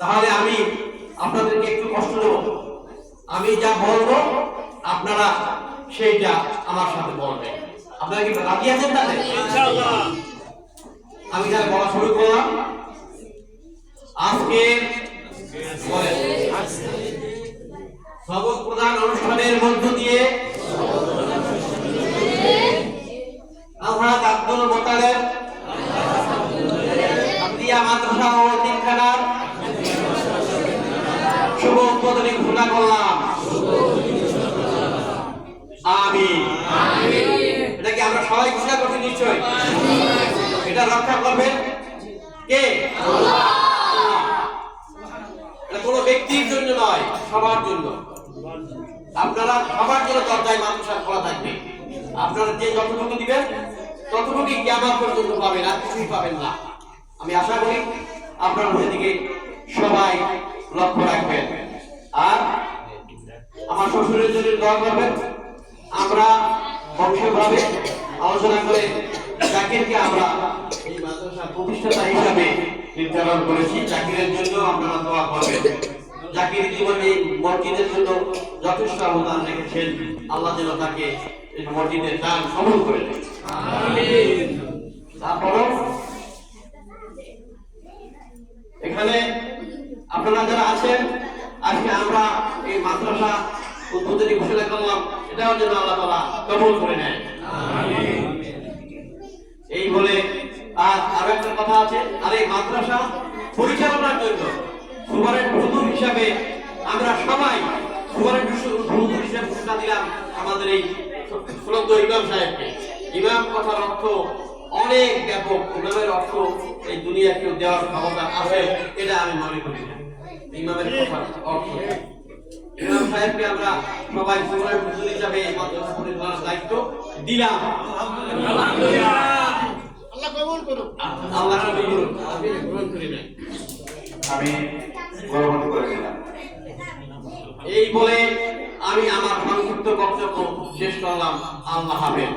তাহলে আমি আপনাদেরকে একটু কষ্ট দেব। আমি যা বলব আপনারা সেইটা আমার সাথে বলবেন। আপনারা কি রাজি আছেন তাহলে? আমি তাহলে বলা শুরু করলাম। আজকে সবক প্রধান অনুষ্ঠানের মধ্য দিয়ে আলহাজ আব্দুল মোতালেব মাদ্রাসা ও তিনখানার শুভ উদ্বোধনী ঘোষণা করলাম। আমি এটা কি আমরা সবাই ঘোষণা করছি নিশ্চয় এটা রক্ষা করবেন কে? এটা কোনো ব্যক্তির জন্য নয়, সবার জন্য। আপনারা সবার জন্য দরজায় মাদ্রাসা খোলা থাকবে। আপনারা যে যতটুকু দিবেন, ততটুকুই কেমন পর্যন্ত পাবেন, আর কিছুই পাবেন না। আমি আশা করি আপনারা সেদিকে সবাই লক্ষ্য রাখবেন। আর আমার শ্বশুরের জন্য দোয়া করবেন। আমরা বংশভাবে আলোচনা করে জাকিরকে আমরা এই মাদ্রাসার প্রতিষ্ঠাতা হিসাবে নির্ধারণ করেছি। জাকিরের জন্য আপনারা দোয়া করবেন। জাকির জীবনে মসজিদের জন্য যথেষ্ট অবদান রেখেছেন। আল্লাহ যেন তাকে মসজিদের দান সফল করে দেন আপনারা যারা আছেন, আজকে আমরা এই মাদ্রাসা উদ্বোধনী ঘোষণা করলাম। এটাও যেন আল্লাহ তালা কবুল করে নেয়। এই বলে আর আরও একটা কথা আছে, আর এই মাদ্রাসা পরিচালনার জন্য সুপারের হুজুর হিসাবে আমরা সবাই সুপারের হুজুর হিসাবে ঘোষণা দিলাম আমাদের এই সুলন্দ ইমাম সাহেবকে। ইমাম কথার অর্থ অনেক ব্যাপক, ইমামের অর্থ এই দুনিয়া কেউ দেওয়ার ক্ষমতা আছে, এটা আমি মনে করি না। ইমামের কথার অর্থ ইমাম সাহেবকে আমরা সবাই হুজুর হিসাবে এই মাদ্রাসা পরিচালনার দায়িত্ব দিলাম। আল্লাহ কবুল করুন আল্লাহ কবুল করুন আমি গ্রহণ করি নাই। আমি করেছিলাম এই বলে আমি আমার সংক্ষিপ্ত বক্তব্য শেষ করলাম। আল্লাহ হাফেজ।